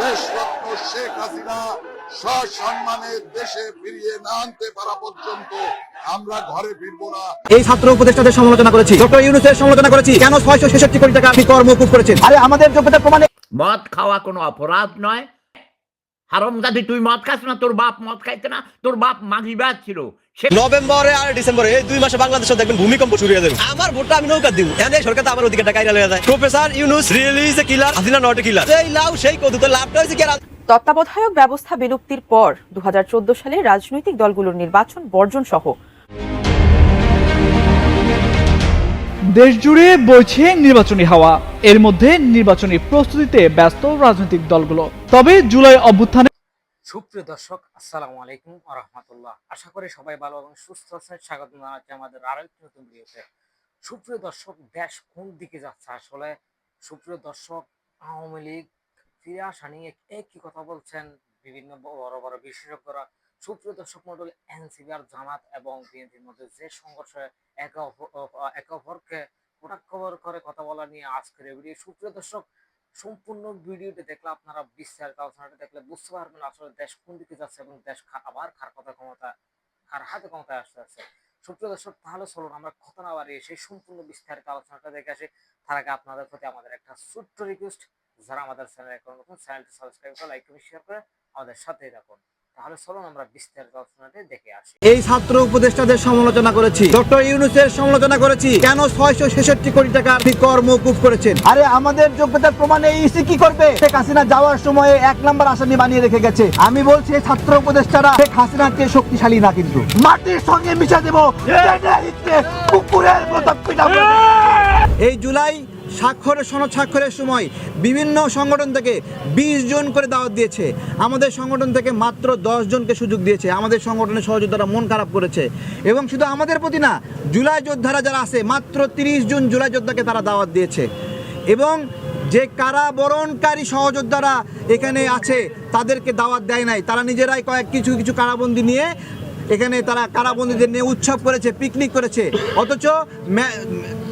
দেশরত্ন শেখ হাসিনা সসম্মানে দেশে ফিরিয়ে না আনতে পারা পর্যন্ত আমরা ঘরে ফিরবো না। এই ছাত্র উপদেষ্টাদের সমালোচনা করেছি। ডক্টর ইউনুসের সমালোচনা করেছি। কেন ছয়শো ছেষট্টি কোটি টাকা কর মকুব করেছেন? আরে আমাদের যোগ্যতা প্রমাণে মদ খাওয়া কোনো অপরাধ নয় হারম দাদি তুই মদ খাস না তোর বাপ মদ খাইতে না তোর বাপ মাগিবাদ ছিল। নভেম্বরে আর ডিসেম্বরে এই দুই মাসে বাংলাদেশে দেখবেন ভূমিকম্প শুরু হয়ে যাবে। আমার ভোটটা আমি নৌকা দিব। এনে সরকার তো আমার ওদিকে টাকা লয়ে যায়। Professor Yunus really is a killer Hasina not a killer. এই লাউ সেই কদু তো লাভটা হইছে কি আর? তত্ত্বাবধায়ক ব্যবস্থা বিলুপ্তির পর দু হাজার চোদ্দ সালে রাজনৈতিক দলগুলোর নির্বাচন বর্জন সহ দেশ জুড়ে বইছে নির্বাচনী হাওয়া। এর মধ্যে নির্বাচনী প্রস্তুতিতে ব্যস্ত রাজনৈতিক দলগুলো। তবে জুলাই অভ্যুত্থানে সুপ্রিয় দর্শক, আসসালামু আলাইকুম রহমতুল্লাহ। আশা করি সবাই ভালো এবং সুস্থ আছেন। স্বাগত জানাচ্ছি আমাদের আরও একটি নতুন ভিডিওতে। সুপ্রিয় দর্শক, দেশ কোন দিকে যাচ্ছে আসলে? সুপ্রিয় দর্শক, আওয়ামী লীগ ফিরে আসা নিয়ে একই কথা বলছেন বিভিন্ন বড় বড় বিশেষজ্ঞরা। সুপ্রিয় দর্শক মন্ডল এনসিবি আর জামাত এবং বিএনপির মধ্যে যে সংঘর্ষ একে অপ- অপ- একে অপরকে কটাক্ষ করে কথা বলা নিয়ে আজকের ভিডিও। সুপ্রিয় দর্শক, সম্পূর্ণ ভিডিওটি দেখলে আপনারা বিস্তারিত আলোচনাটা দেখলে বুঝতে পারবেন আসলে দেশ কোন দিকে যাচ্ছে এবং দেশ আবার খার কথা ক্ষমতা খার হাতে ক্ষমতায় আসতে আছে সুপ্রিয় দর্শক, তাহলে চলুন আমরা কথা না বাড়িয়ে সেই সম্পূর্ণ বিস্তারিত আলোচনাটা দেখে আসি। তার আগে আপনাদের প্রতি আমাদের একটা ছোট্ট রিকোয়েস্ট যারা আমাদের চ্যানেল এখন নতুন চ্যানেলটি সাবস্ক্রাইব করে লাইক করে শেয়ার করে আমাদের সাথেই রাখুন তাহলে চলুন আমরা বিস্তারিত আলোচনাটি দেখে আসি। এই ছাত্র উপদেষ্টাদের সমালোচনা করেছি। ডক্টর ইউনুসের সমালোচনা করেছি। কেন ছয়শো ছেষট্টি কোটি টাকা কর করেছেন? আরে আমাদের যোগ্যতার প্রমাণে ইসি কি করবে? শেখ হাসিনা যাওয়ার সময় এক নম্বর আসামি বানিয়ে রেখে গেছে। আমি বলছি এই ছাত্র উপদেষ্টারা শেখ হাসিনার চেয়ে শক্তিশালী না কিন্তু। মাটির সঙ্গে মিশা দেব। কুকুরের মতো পিটাবো। এই জুলাই স্বাক্ষরের সনদ স্বাক্ষরের সময় বিভিন্ন সংগঠন থেকে বিশ জন করে দাওয়াত দিয়েছে। আমাদের সংগঠন থেকে মাত্র দশ জনকে সুযোগ দিয়েছে। আমাদের সংগঠনের সহযোদ্ধারা মন খারাপ করেছে। এবং শুধু আমাদের প্রতি না, জুলাই যোদ্ধারা যারা আছে, মাত্র তিরিশ জন জুলাই যোদ্ধাকে তারা দাওয়াত দিয়েছে। এবং যে কারাবরণকারী সহযোদ্ধারা এখানে আছে, তাদেরকে দাওয়াত দেয় নাই। তারা নিজেরাই কয়েক কিছু কিছু কারাবন্দি নিয়ে এখানে তারা কারাবন্দীদের নিয়ে উৎসব করেছে, পিকনিক করেছে। অথচ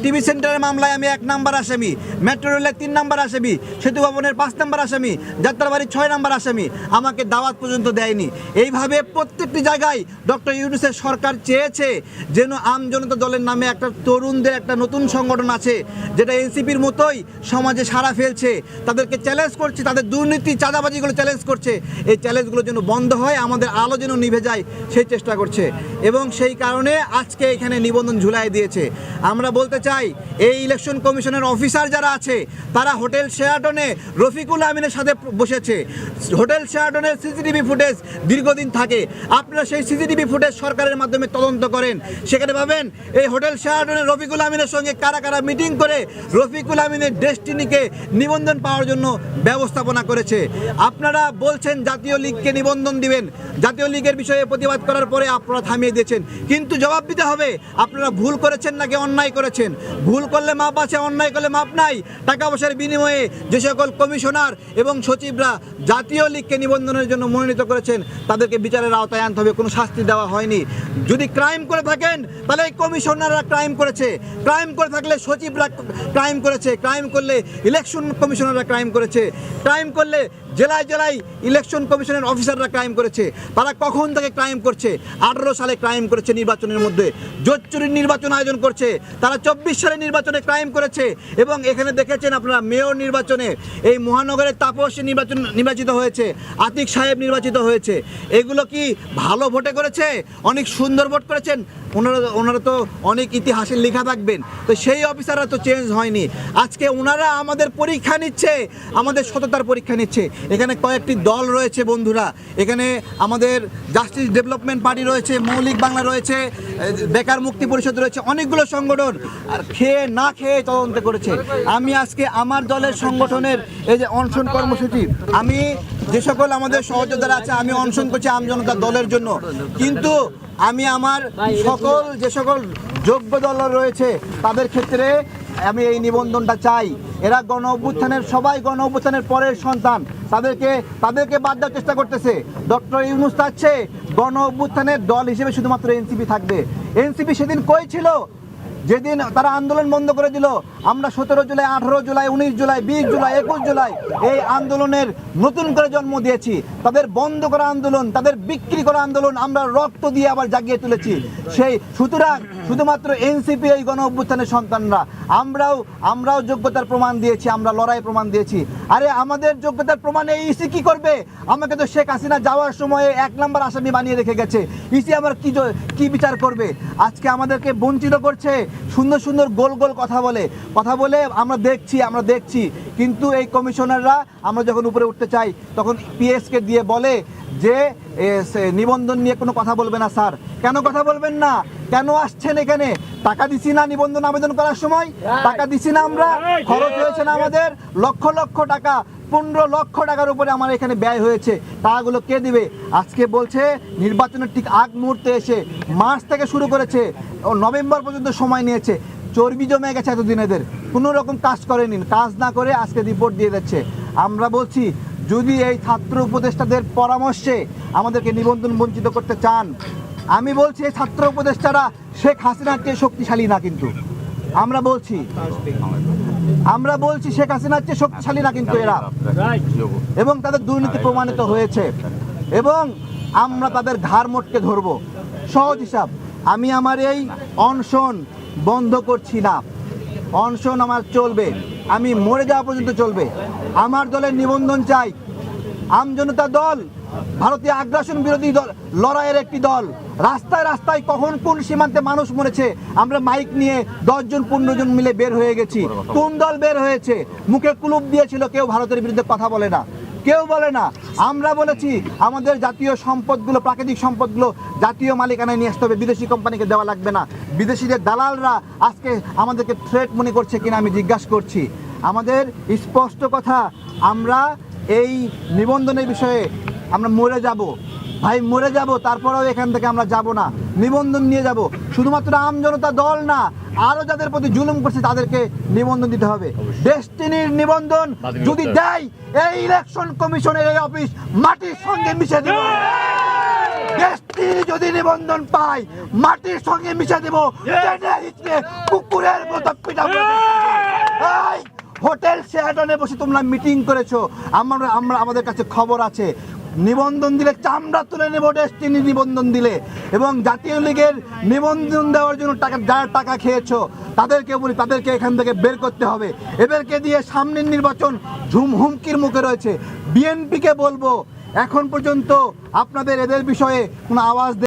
টিভি সেন্টারের মামলায় আমি এক নাম্বার আসামি, মেট্রো রেলের তিন নাম্বার আসামি, সেতু ভবনের পাঁচ নাম্বার আসামি যাত্রাবাড়ির ছয় নাম্বার আসামি আমাকে দাওয়াত পর্যন্ত দেয়নি। এইভাবে প্রত্যেকটি জায়গায় ডক্টর ইউনুসের সরকার চেয়েছে যেন আম জনতা দলের নামে একটা তরুণদের একটা নতুন সংগঠন আছে, যেটা এনসিপির মতোই সমাজে সাড়া ফেলছে, তাদেরকে চ্যালেঞ্জ করছে, তাদের দুর্নীতি, চাঁদাবাজিগুলো চ্যালেঞ্জ করছে। এই চ্যালেঞ্জগুলো যেন বন্ধ হয়, আমাদের আলো যেন নিভে যায়, সেই চেষ্টা করছে। এবং সেই কারণে আজকে এখানে নিবন্ধন ঝুলাই দিয়েছে। আমরা বলতে চাই এই ইলেকশন কমিশনের অফিসার যারা আছে, তারা হোটেল শেয়াটনে রফিকুল আমিনের সাথে বসেছে। হোটেল শেয়াটনের সিসিটিভি ফুটেজ দীর্ঘদিন থাকে। আপনারা সেই সিসিটিভি ফুটেজ সরকারের মাধ্যমে তদন্ত করেন। সেখানে পাবেন এই হোটেল শেয়াটনের রফিকুল আমিনের সঙ্গে কারা কারা মিটিং করে রফিকুল আমিনের ডেস্টিনিকে নিবন্ধন পাওয়ার জন্য ব্যবস্থাপনা করেছে। আপনারা বলছেন জাতীয় লীগকে নিবন্ধন দিবেন। জাতীয় লীগের বিষয়ে প্রতিবাদ করার পরে আপনারা থামিয়ে দিয়েছেন। কিন্তু জবাব দিতে হবে, আপনারা ভুল করেছেন নাকি অন্যায় করেছেন? ভুল করলে মাপ আছে, অন্যায় করলে মাপ নাই। টাকা পয়সার বিনিময়ে যে সকল কমিশনার এবং সচিবরা জাতীয় লীগকে নিবন্ধনের জন্য মনোনীত করেছেন, তাদেরকে বিচারের আওতায় আনতে হবে। কোনো শাস্তি দেওয়া হয়নি। যদি ক্রাইম করে থাকেন, তাহলে এই কমিশনাররা ক্রাইম করেছে। ক্রাইম করে থাকলে সচিবরা ক্রাইম করেছে। ক্রাইম করলে ইলেকশন কমিশনাররা ক্রাইম করেছে। ক্রাইম করলে জেলায় জেলায় ইলেকশন কমিশনের অফিসাররা ক্রাইম করেছে। তারা কখন থেকে ক্রাইম করছে? আঠারো সালে ক্রাইম করেছে নির্বাচনের মধ্যে। জোর নির্বাচন আয়োজন করছে। তারা চব্বিশ সালে নির্বাচনে ক্রাইম করেছে এবং এখানে দেখেছেন আপনারা, মেয়র নির্বাচনে এই মহানগরের তাপস নির্বাচন নির্বাচিত হয়েছে, আতিক সাহেব নির্বাচিত হয়েছে। এগুলো কি ভালো ভোটে করেছে? অনেক সুন্দর ভোট করেছেন? ওনারা ওনারা তো অনেক ইতিহাসে লেখা থাকবেন। তো সেই অফিসাররা তো চেঞ্জ হয়নি। আজকে ওনারা আমাদের পরীক্ষা নিচ্ছে, আমাদের সততার পরীক্ষা নিচ্ছে। এখানে কয়েকটি দল রয়েছে বন্ধুরা। এখানে আমাদের জাস্টিস ডেভেলপমেন্ট পার্টি রয়েছে, মৌলিক বাংলা রয়েছে বেকার মুক্তি পরিষদ রয়েছে, অনেকগুলো সংগঠন। খেয়ে না খেয়ে তদন্ত করেছে। আমি আজকে আমার দলের সংগঠনের এই যে অনশন কর্মসূচি, আমি যে সকল আমাদের সহযোদ্ধারা আছে, আমি অনশন করছি আমজনতা দলের জন্য। কিন্তু আমি আমার সকল যে সকল যোগ্য দল রয়েছে, তাদের ক্ষেত্রে আমি এই নিবন্ধনটা চাই। এরা গণ অভ্যুত্থানের, সবাই গণ অভ্যুত্থানের পরের সন্তান। তাদেরকে তাদেরকে বাদ দেওয়ার চেষ্টা করতেছে। ডক্টর ইউনুস চাচ্ছে গণ অভ্যুত্থানের দল হিসেবে শুধুমাত্র এনসিপি থাকবে। এনসিপি সেদিন কই ছিল? যেদিন তারা আন্দোলন বন্ধ করে দিল, আমরা সতেরো জুলাই, আঠারো জুলাই, উনিশ জুলাই, বিশ জুলাই, একুশ জুলাই এই আন্দোলনের নতুন করে জন্ম দিয়েছি। তাদের বন্ধ করা আন্দোলন, তাদের বিক্রি করা আন্দোলন আমরা রক্ত দিয়ে আবার জাগিয়ে তুলেছি। সেই সুতরাং শুধুমাত্র এনসিপি এই গণ অভ্যুত্থানের সন্তানরা, আমরাও আমরাও যোগ্যতার প্রমাণ দিয়েছি, আমরা লড়াই প্রমাণ দিয়েছি। আরে আমাদের যোগ্যতার প্রমাণে ইসি কি করবে? আমাকে তো শেখ হাসিনা যাওয়ার সময় এক নম্বর আসামি বানিয়ে রেখে গেছে। ইসি আবার কি কি বিচার করবে? আজকে আমাদেরকে বঞ্চিত করছে। সুন্দর সুন্দর গোল গোল কথা বলে। কথা বলে আমরা দেখছি আমরা দেখছি। কিন্তু এই কমিশনাররা আমরা যখন উপরে উঠতে চাই তখন পিএসকে দিয়ে বলে যে নিবন্ধন নিয়ে কোনো কথা বলবে না স্যার। কেন কথা বলবেন না? কেন আসছেন এখানে? টাকা দিছি না নিবন্ধন আবেদন করার সময়? টাকা দিছি না আমরা? খরচ হয়েছে না আমাদের? লক্ষ লক্ষ টাকা পনেরো লক্ষ টাকার উপরে আমার এখানে ব্যয় হয়েছে। টাকাগুলো কে দিবে? আজকে বলছে, নির্বাচনের ঠিক আগ মুহূর্তে এসে মার্চ থেকে শুরু করেছে, ও নভেম্বর পর্যন্ত সময় নিয়েছে। চর্বি জমে গেছে এতদিন এদের। কোনো রকম কাজ করেনি। কাজ না করে আজকে রিপোর্ট দিয়ে দিচ্ছে আমরা বলছি, যদি এই ছাত্র উপদেষ্টাদের পরামর্শে আমাদেরকে নিবন্ধন বঞ্চিত করতে চান, আমি বলছি, এই ছাত্র উপদেষ্টারা শেখ হাসিনার চেয়ে শক্তিশালী না কিন্তু। আমরা বলছি। আমরা বলছি শেখ হাসিনার চেয়ে শক্তিশালী না কিন্তু এরা। এবং তাদের দুর্নীতি প্রমাণিত হয়েছে। এবং আমরা তাদের ঘাড় মোটকে ধরবো। সহজ হিসাব, আমি আমার এই অনশন বন্ধ করছি না। অনশন আমার চলবে। আমি মরে যাওয়া পর্যন্ত চলবে। আমার দলের নিবন্ধন চাই। আমজনতা দল ভারতীয় আগ্রাসন বিরোধী দল লড়াইয়ের একটি দল। রাস্তায় রাস্তায় কখন কোন সীমান্তে মানুষ মরেছে, আমরা মাইক নিয়ে দশজন পনেরো জন মিলে বের হয়ে গেছি। কোন দল বের হয়েছে? মুখে কুলুপ দিয়েছিল, কেউ ভারতের বিরুদ্ধে কথা বলে না। কেউ বলে না। আমরা বলেছি, আমাদের জাতীয় সম্পদগুলো, প্রাকৃতিক সম্পদগুলো জাতীয় মালিকানায় নিয়ে আসতে হবে। বিদেশি কোম্পানিকে দেওয়া লাগবে না। বিদেশিদের দালালরা আজকে আমাদেরকে থ্রেট মনে করছে কিনা আমি জিজ্ঞাসা করছি। আমাদের স্পষ্ট কথা, আমরা এই নিবন্ধনের বিষয়ে আমরা মরে যাব। ভাই মরে যাব তারপরেও এখান থেকে আমরা যাব না। নিবন্ধন নিয়ে যাব। শুধুমাত্র আমজনতা দল না আরও যাদের প্রতি জুলুম করছে তাদেরকে নিবন্ধন দিতে হবে। ডেস্টিনির নিবন্ধন যদি দেয় এই ইলেকশন কমিশনের এই অফিস মাটির সঙ্গে মিশে দেব। ডেস্টিনি যদি নিবন্ধন পায় মাটির সঙ্গে মিশে দেব। কুকুরের মতো পিটাবো এই, হোটেল শেয়াটনে বসে তোমরা মিটিং করেছ। আমরা আমরা, আমাদের কাছে খবর আছে। নিবন্ধন দিলে চামড়া তুলে নেব, ডেস্টিনি নিবন্ধন দিলে। এবং জাতীয় লীগের নিবন্ধন দেওয়ার জন্য টাকা যারা টাকা খেয়েছো, তাদেরকে বলি, তাদেরকে এখান থেকে বের করতে হবে। এদেরকে দিয়ে সামনের নির্বাচন ঝুম হুমকির মুখে রয়েছে। বিএনপিকে বলব, এখন পর্যন্ত আপনাদের এদের বিষয়ে কোনো আওয়াজ